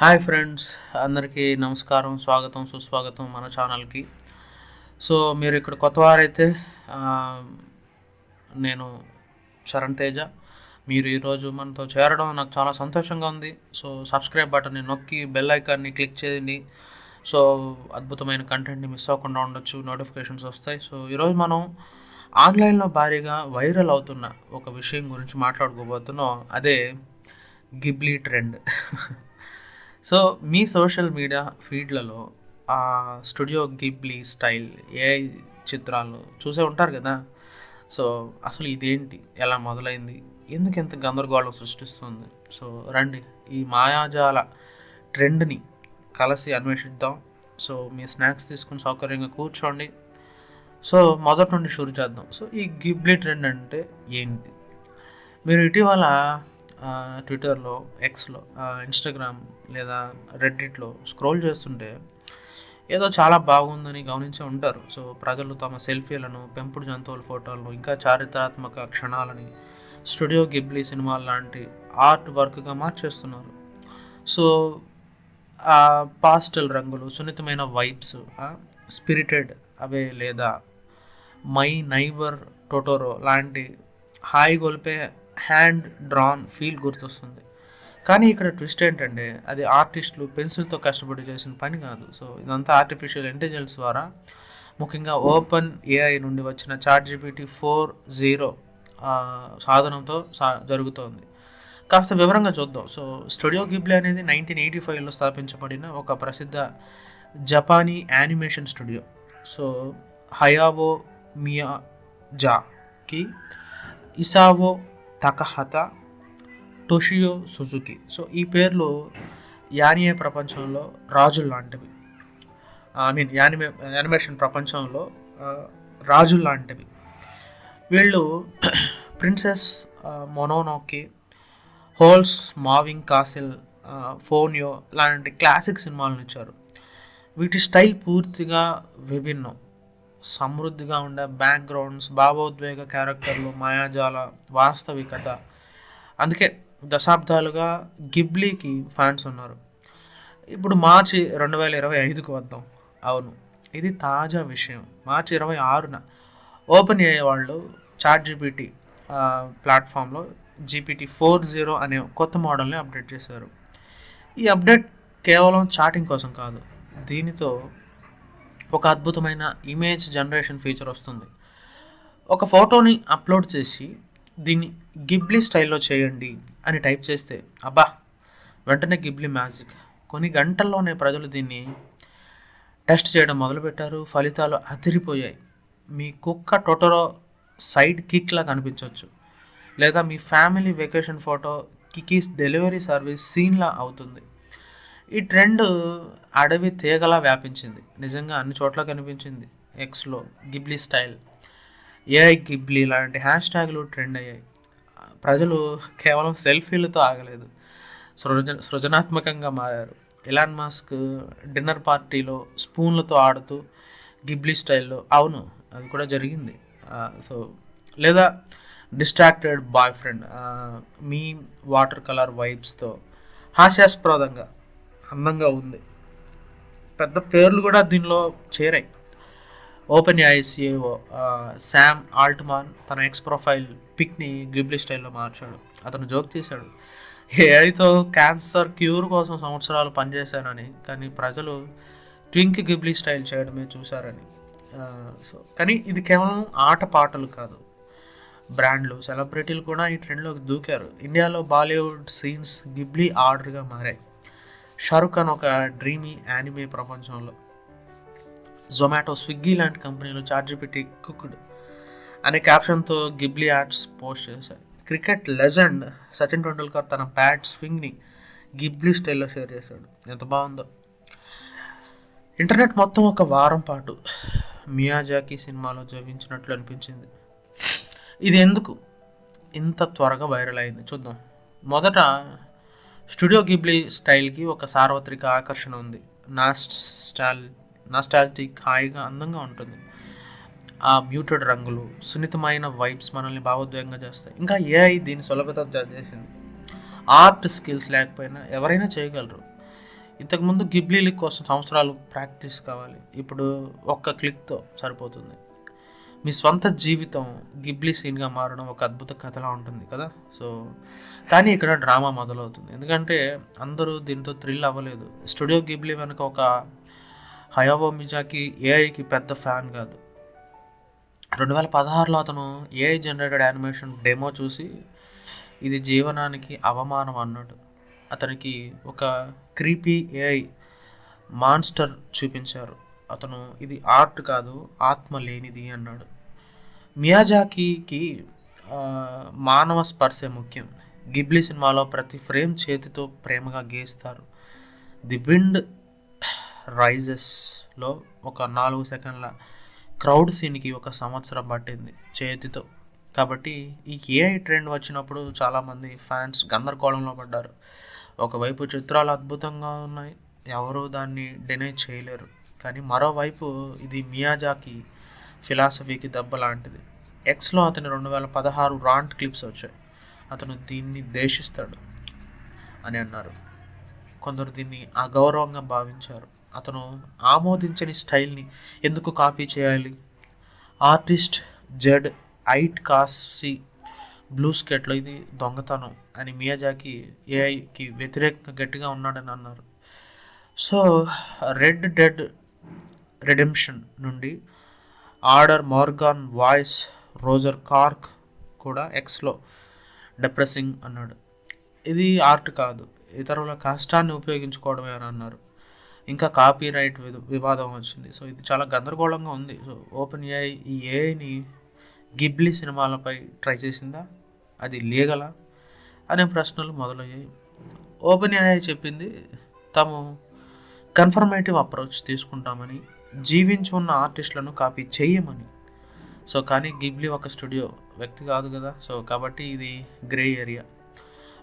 Hi friends అందరికీ నమస్కారం స్వాగతం సుస్వాగతం మన ఛానల్కి. సో మీరు ఇక్కడ కొత్త వారైతే నేను చరణ్ తేజ. మీరు ఈరోజు మనతో చేరడం నాకు చాలా సంతోషంగా ఉంది. సో సబ్స్క్రైబ్ బటన్ని నొక్కి బెల్ ఐకాన్ని క్లిక్ చేయండి. సో అద్భుతమైన కంటెంట్ని మిస్ అవ్వకుండా ఉండొచ్చు నోటిఫికేషన్స్ వస్తాయి. సో ఈరోజు మనం ఆన్లైన్లో భారీగా వైరల్ అవుతున్న ఒక విషయం గురించి మాట్లాడుకోబోతున్నాం. అదే గిబ్లీ ట్రెండ్. సో మీ సోషల్ మీడియా ఫీడ్లలో ఆ స్టూడియో గిబ్లీ స్టైల్ ఏ చిత్రాలు చూసే ఉంటారు కదా. సో అసలు ఇదేంటి? ఎలా మొదలైంది? ఎందుకు ఎంత గందరగోళం సృష్టిస్తుంది? సో రండి ఈ మాయాజాల ట్రెండ్ని కలిసి అన్వేషిద్దాం. సో మీ స్నాక్స్ తీసుకుని సౌకర్యంగా కూర్చోండి. సో మొదటి నుండి షూరు చేద్దాం. సో ఈ గిబ్లీ ట్రెండ్ అంటే ఏంటి? మీరు ఇటీవల ట్విట్టర్లో ఎక్స్లో ఇన్స్టాగ్రామ్ లేదా రెడ్డిట్లో స్క్రోల్ చేస్తుంటే ఏదో చాలా బాగుందని గమనించే ఉంటారు. సో ప్రజలు తమ సెల్ఫీలను పెంపుడు జంతువుల ఫోటోలను ఇంకా చారిత్రాత్మక క్షణాలని స్టూడియో గిబ్లీ సినిమాలు లాంటి ఆర్ట్ వర్క్గా మార్చేస్తున్నారు. సో ఆ పాస్టల్ రంగులు సున్నితమైన వైబ్స్ స్పిరిటెడ్ అవే లేదా మై నైబర్ టోటోరో లాంటి హాయి గొలిపే హ్యాండ్ డ్రాన్ ఫీల్ గుర్తొస్తుంది. కానీ ఇక్కడ ట్విస్ట్ ఏంటంటే అది ఆర్టిస్టులు పెన్సిల్తో కష్టపడి చేసిన పని కాదు. సో ఇదంతా ఆర్టిఫిషియల్ ఇంటెలిజెన్స్ ద్వారా ముఖ్యంగా ఓపెన్ ఏఐ నుండి వచ్చిన చాట్ జీపీటీ ఫోర్ జీరో సాధనంతో సా జరుగుతోంది. కాస్త వివరంగా చూద్దాం. సో స్టూడియో గిబ్లీ అనేది నైన్టీన్ ఎయిటీ ఫైవ్లో స్థాపించబడిన ఒక ప్రసిద్ధ జపానీ animation studio. So Hayao Miyazaki Isao Takahata Toshio Suzuki. So ఈ పేర్లు యానియే ప్రపంచంలో రాజులు లాంటివి. ఐ మీన్ యానిమే యానిమేషన్ ప్రపంచంలో రాజులు లాంటివి. వీళ్ళు Princess Mononoke Howl's Moving Castle Ponyo లాంటి క్లాసిక్ సినిమాలను ఇచ్చారు. వీటి స్టైల్ పూర్తిగా విభిన్నం. సమృద్ధిగా ఉండే బ్యాక్గ్రౌండ్స్ భావోద్వేగ క్యారెక్టర్లు మాయాజాల వాస్తవికత. అందుకే దశాబ్దాలుగా గిబ్లీకి ఫ్యాన్స్ ఉన్నారు. ఇప్పుడు మార్చి రెండు వేల ఇరవై ఐదుకు వద్దాం. అవును ఇది తాజా విషయం. మార్చి ఇరవై ఆరున ఓపెన్ అయ్యే వాళ్ళు చాట్ జీపీటీ ప్లాట్ఫామ్లో జీపీటీ ఫోర్ జీరో అనే కొత్త మోడల్ని అప్డేట్ చేశారు. ఈ అప్డేట్ కేవలం చాటింగ్ కోసం కాదు దీనితో ఒక అద్భుతమైన ఇమేజ్ జనరేషన్ ఫీచర్ వస్తుంది. ఒక ఫోటోని అప్లోడ్ చేసి దీన్ని గిబ్లీ స్టైల్లో చేయండి అని టైప్ చేస్తే అబ్బా వెంటనే గిబ్లీ మ్యాజిక్ కొన్ని గంటల్లోనే ప్రజలు దీన్ని టెస్ట్ చేయడం మొదలుపెట్టారు. ఫలితాలు అదిరిపోయాయి. మీ కుక్క టొటరో సైడ్ కిక్లా కనిపించవచ్చు లేదా మీ family vacation photo Kiki's delivery service సీన్లా అవుతుంది. ఈ ట్రెండ్ అడవి తీగలా వ్యాపించింది. నిజంగా అన్ని చోట్ల కనిపించింది. ఎక్స్లో గిబ్లీ స్టైల్ ఏఐ గిబ్లీ లాంటి హ్యాష్ ట్యాగ్లు ట్రెండ్ అయ్యాయి. ప్రజలు కేవలం సెల్ఫీలతో ఆగలేదు. సృజ సృజనాత్మకంగా మారారు. ఎలాన్ మాస్క్ డిన్నర్ పార్టీలో స్పూన్లతో ఆడుతూ గిబ్లీ స్టైల్లో అవును అది కూడా జరిగింది. సో లేదా డిస్ట్రాక్టెడ్ బాయ్ ఫ్రెండ్ మీ వాటర్ కలర్ వైబ్స్తో హాస్యాస్పదంగా అందంగా ఉంది. పెద్ద పేర్లు కూడా దీనిలో చేరాయి. Open AI CEO Sam Altman తన ఎక్స్ ప్రొఫైల్ పిక్ని గిబ్లీ స్టైల్లో మార్చాడు. అతను జోక్ చేశాడు ఏఐతో క్యాన్సర్ క్యూర్ కోసం సంవత్సరాలు పనిచేశానని కానీ ప్రజలు ట్వింక్ గిబ్లీ స్టైల్ చేయడమే చూశారని. సో కానీ ఇది కేవలం ఆట పాటలు కాదు. బ్రాండ్లు సెలబ్రిటీలు కూడా ఈ ట్రెండ్లోకి దూకారు. ఇండియాలో బాలీవుడ్ సీన్స్ గిబ్లీ ఆర్డర్గా మారాయి. షారుఖ్ ఖాన్ ఒక డ్రీమీ యానిమే ప్రపంచంలో. జొమాటో స్విగ్గీ లాంటి కంపెనీలు చార్జిపిటీ కుక్డ్ అనే క్యాప్షన్తో గిబ్లీ యాడ్స్ పోస్ట్ చేశారు. క్రికెట్ లెజెండ్ సచిన్ టెండూల్కర్ తన బ్యాట్ స్వింగ్ని గిబ్లీ స్టైల్లో షేర్ చేశాడు. ఎంత బాగుందో. ఇంటర్నెట్ మొత్తం ఒక వారం పాటు మియాజాకి సినిమాలో జవించినట్లు అనిపించింది. ఇది ఎందుకు? ఇంత త్వరగా వైరల్ అయింది. చూద్దాం. మొదట స్టూడియో గిబ్లీ స్టైల్కి ఒక సార్వత్రిక ఆకర్షణ ఉంది. నాస్టాల్ నాస్టాల్టిక్ హాయిగా అందంగా ఉంటుంది. ఆ మ్యూటెడ్ రంగులు సున్నితమైన వైబ్స్ మనల్ని భావోద్వేగంగా చేస్తాయి. ఇంకా ఏఐ దీని సులభత చేసింది. ఆర్ట్ స్కిల్స్ లేకపోయినా ఎవరైనా చేయగలరు. ఇంతకుముందు గిబ్లీల కోసం సంవత్సరాలు ప్రాక్టీస్ కావాలి. ఇప్పుడు ఒక్క క్లిక్తో సరిపోతుంది. మీ స్వంత జీవితం గిబ్లీ సీన్గా మారడం ఒక అద్భుత కథలా ఉంటుంది కదా? సో కానీ ఇక్కడ డ్రామా మొదలవుతుంది. ఎందుకంటే అందరూ దీంతో థ్రిల్ అవ్వలేదు. స్టూడియో గిబ్లీ వెనుక ఒక హయావో మిజాకి ఏఐకి పెద్ద ఫ్యాన్ కాదు. రెండు వేల పదహారులో అతను ఏఐ జనరేటెడ్ యానిమేషన్ డెమో చూసి ఇది జీవనానికి అవమానం అన్నాడు. అతనికి ఒక క్రీపీ ఏఐ మాన్స్టర్ చూపించారు. అతను ఇది ఆర్ట్ కాదు ఆత్మ లేనిది అన్నాడు. మియాజాకీకి మానవ స్పర్శే ముఖ్యం. గిబ్లీ సినిమాలో ప్రతి ఫ్రేమ్ చేతితో ప్రేమగా గీస్తారు. ది విండ్ రైజెస్లో ఒక నాలుగు సెకండ్ల క్రౌడ్ సీన్కి ఒక సంవత్సరం పట్టింది చేతితో. కాబట్టి ఈ ఏఐ ట్రెండ్ వచ్చినప్పుడు చాలామంది ఫ్యాన్స్ గందరగోళంలో పడ్డారు. ఒకవైపు చిత్రాలు అద్భుతంగా ఉన్నాయి ఎవరూ దాన్ని డినై చేయలేరు. కానీ మరోవైపు ఇది మియాజాకి ఫిలాసఫీకి దెబ్బ లాంటిది. ఎక్స్లో అతని రెండు వేల పదహారు రాంట్ క్లిప్స్ వచ్చాయి. అతను దీన్ని దేశిస్తాడు అని అన్నారు. కొందరు దీన్ని అగౌరవంగా భావించారు. అతను ఆమోదించని స్టైల్ని ఎందుకు కాపీ చేయాలి? ఆర్టిస్ట్ జెడ్ ఐట్ కాసి బ్లూ స్కెట్లో ఇది దొంగతనం అని మియాజాకి ఏఐకి వ్యతిరేకంగా గట్టిగా ఉన్నాడని అన్నారు. సో రెడ్ డెడ్ రెడెంప్షన్ నుండి Arthur Morgan voice Roger Clark కూడా ఎక్స్లో డిప్రెసింగ్ అన్నాడు. ఇది ఆర్ట్ కాదు. ఇతరుల కష్టాన్ని ఉపయోగించుకోవడమే అని అన్నారు. ఇంకా కాపీ రైట్ వివాదం వచ్చింది. సో ఇది చాలా గందరగోళంగా ఉంది. సో ఓపెన్ ఏఐ ఈ ఏఐని గిబ్లీ సినిమాలపై ట్రై చేసిందా? అది లీగలా అనే ప్రశ్నలు మొదలయ్యాయి. ఓపెన్ ఏఐ చెప్పింది తాము కన్ఫర్మేటివ్ అప్రోచ్ తీసుకుంటామని జీవించి ఉన్న ఆర్టిస్టులను కాపీ చేయమని సో కానీ గిబ్లీ ఒక స్టూడియో వ్యక్తి కాదు కదా. సో కాబట్టి ఇది గ్రే ఏరియా.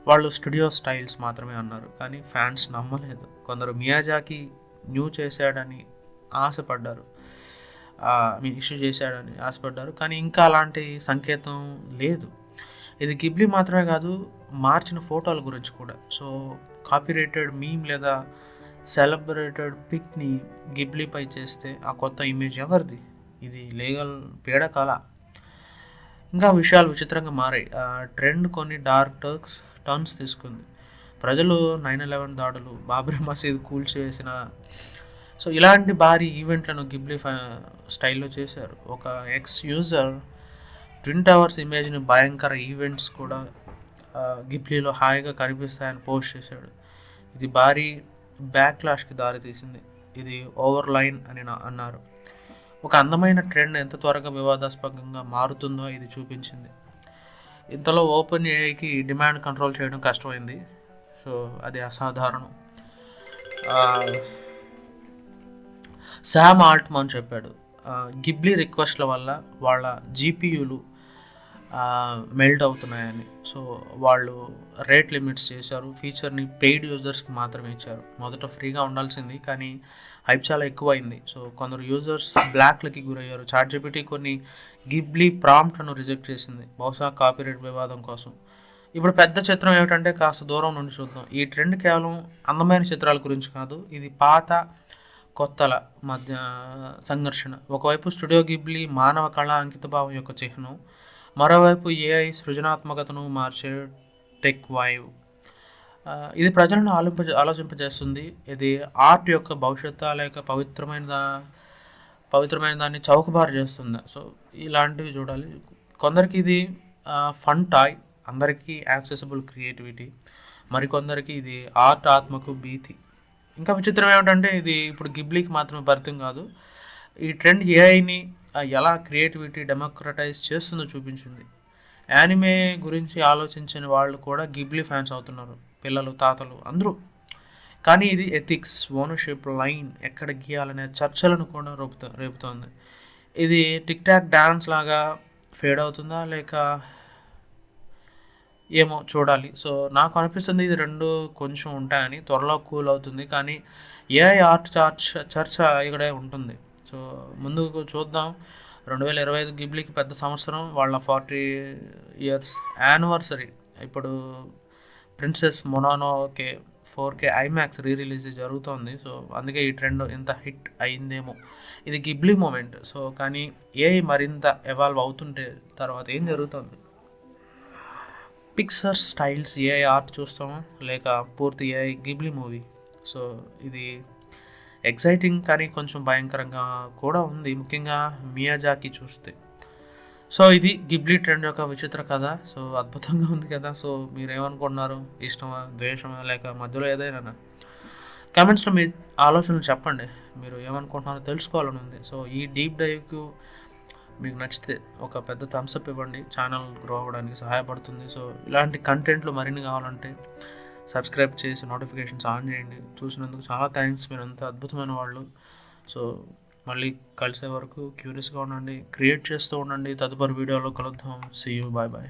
వాళ్ళు స్టూడియో స్టైల్స్ మాత్రమే అన్నారు. కానీ ఫ్యాన్స్ నమ్మలేదు. కొందరు మియాజాకి న్యూ చేశాడని ఆశపడ్డారు. మీన్ ఇష్యూ చేశాడని ఆశపడ్డారు. కానీ ఇంకా అలాంటి సంకేతం లేదు. ఇది గిబ్లీ మాత్రమే కాదు మార్చిన ఫోటోల గురించి కూడా. సో కాపీరేటెడ్ మీమ్ లేదా సెలబ్రేటెడ్ పిక్ని గిబ్లీపై చేస్తే ఆ కొత్త ఇమేజ్ ఎవరిది? ఇది లీగల్ పీడకల ఇంకా విషయాలు విచిత్రంగా మారాయి. ఆ ట్రెండ్ కొన్ని డార్క్ టర్క్స్ టర్న్స్ తీసుకుంది. ప్రజలు నైన్ ఎలెవెన్ దాడులు బాబ్రీ మసీద్ కూల్చేసిన సో ఇలాంటి భారీ ఈవెంట్లను గిబ్లీ స్టైల్లో చేశారు. ఒక ఎక్స్ యూజర్ ట్విన్ టవర్స్ ఇమేజ్ని భయంకర ఈవెంట్స్ కూడా గిబ్లీలో హాయిగా కనిపిస్తాయని పోస్ట్ చేశాడు. ఇది భారీ బ్యాక్లాష్కి దారితీసింది ఇది ఓవర్ లైన్ అని నా- అన్నారు. ఒక అందమైన ట్రెండ్ ఎంత త్వరగా వివాదాస్పదంగా మారుతుందో ఇది చూపించింది. ఇంతలో ఓపెన్ ఏఐకి డిమాండ్ కంట్రోల్ చేయడం కష్టమైంది. సో అది అసాధారణం. శామ్ ఆల్ట్మాన్ చెప్పాడు. గిబ్లీ రిక్వెస్ట్ల వల్ల వాళ్ళ జీపీయూలు మెల్ట్ అవుతున్నాయని. సో వాళ్ళు రేట్ లిమిట్స్ చేశారు. ఫీచర్ని పెయిడ్ యూజర్స్కి మాత్రమే ఇచ్చారు. మొదట ఫ్రీగా ఉండాల్సింది కానీ హైప్ చాలా ఎక్కువైంది. సో కొందరు యూజర్స్ బ్లాక్లకి గురయ్యారు. చాట్ జీపీటీ కొన్ని గిబ్లీ ప్రాంప్ట్లను రిజెక్ట్ చేసింది. బహుశా కాపీరైట్ వివాదం కోసం. ఇప్పుడు పెద్ద చిత్రం ఏమిటంటే కాస్త దూరం నుండి చూద్దాం. ఈ ట్రెండ్ కేవలం అందమైన చిత్రాల గురించి కాదు ఇది పాత కొత్తల మధ్య సంఘర్షణ. ఒకవైపు స్టూడియో గిబ్లీ మానవ కళ అంకితభావం యొక్క చిహ్నం మరోవైపు ఏఐ సృజనాత్మకతను మార్చే టెక్ వాయువు. ఇది ప్రజలను ఆలోప ఆలోచింపజేస్తుంది. ఇది ఆర్ట్ యొక్క భవిష్యత్తు లేక పవిత్రమైన దా- పవిత్రమైన దాన్ని చౌకబారు చేస్తుంది. సో ఇలాంటివి చూడాలి. కొందరికి ఇది ఫన్ టాయ్ అందరికీ యాక్సెసిబుల్ క్రియేటివిటీ మరికొందరికి ఇది ఆర్ట్ ఆత్మకు భీతి. ఇంకా విచిత్రం ఏమిటంటే ఇది ఇప్పుడు గిబ్లీకి మాత్రమే పరితం కాదు. ఈ ట్రెండ్ ఏఐని ఎలా క్రియేటివిటీ డెమోక్రటైజ్ చేస్తుందో చూపించింది. యానిమే గురించి ఆలోచించని వాళ్ళు కూడా గిబ్లీ ఫ్యాన్స్ అవుతున్నారు. పిల్లలు తాతలు అందరూ. కానీ ఇది ఎథిక్స్ ఓనర్షిప్ లైన్ ఎక్కడ గీయాలనే చర్చలను కూడా రేపుతో రేపుతోంది. ఇది టిక్ టాక్ డ్యాన్స్ లాగా ఫేడ్ అవుతుందా లేక ఏమో చూడాలి. సో నాకు అనిపిస్తుంది ఇది రెండు కొంచెం ఉంటాయని త్వరలో కూల్ అవుతుంది. కానీ ఏఐ ఆర్ట్ చర్చ చర్చ ఇక్కడే ఉంటుంది. సో ముందుకు చూద్దాం. రెండు వేల ఇరవై ఐదు గిబ్లీకి పెద్ద సంవత్సరం. వాళ్ళ ఫార్టీ ఇయర్స్ యానివర్సరీ. ఇప్పుడు princess Mononoke four K IMAX re release జరుగుతోంది. సో అందుకే ఈ ట్రెండ్ ఇంత హిట్ అయిందేమో. ఇది గిబ్లీ మూమెంట్. సో కానీ ఏ మరింత ఎవాల్వ్ అవుతుంటే తర్వాత ఏం జరుగుతుంది? పిక్సర్ స్టైల్స్ ఏ ఆర్ట్ చూస్తాము? లేక పూర్తి ఏ గిబ్లీ మూవీ? సో ఇది ఎక్సైటింగ్ కానీ కొంచెం భయంకరంగా కూడా ఉంది. ముఖ్యంగా మియాజాకి చూస్తే. సో ఇది గిబ్లీ ట్రెండ్ యొక్క విచిత్ర కథ. సో అద్భుతంగా ఉంది కదా. సో మీరు ఏమనుకుంటున్నారు ఇష్టమా? ద్వేషమా? లేక మధ్యలో ఏదైనా? కమెంట్స్లో మీ ఆలోచనలు చెప్పండి. మీరు ఏమనుకుంటున్నారో తెలుసుకోవాలని ఉంది. సో ఈ డీప్ డైవ్కు మీకు నచ్చితే ఒక పెద్ద థమ్స్అప్ ఇవ్వండి. ఛానల్ గ్రో అవ్వడానికి సహాయపడుతుంది. సో ఇలాంటి కంటెంట్లు మరిన్ని కావాలంటే సబ్స్క్రైబ్ చేసి నోటిఫికేషన్స్ ఆన్ చేయండి. చూసినందుకు చాలా థ్యాంక్స్ మీరు అంత అద్భుతమైన వాళ్ళు. సో మళ్ళీ కలిసే వరకు క్యూరియస్గా ఉండండి క్రియేట్ చేస్తూ ఉండండి. తదుపరి వీడియోలో కలుద్దాం. See you bye bye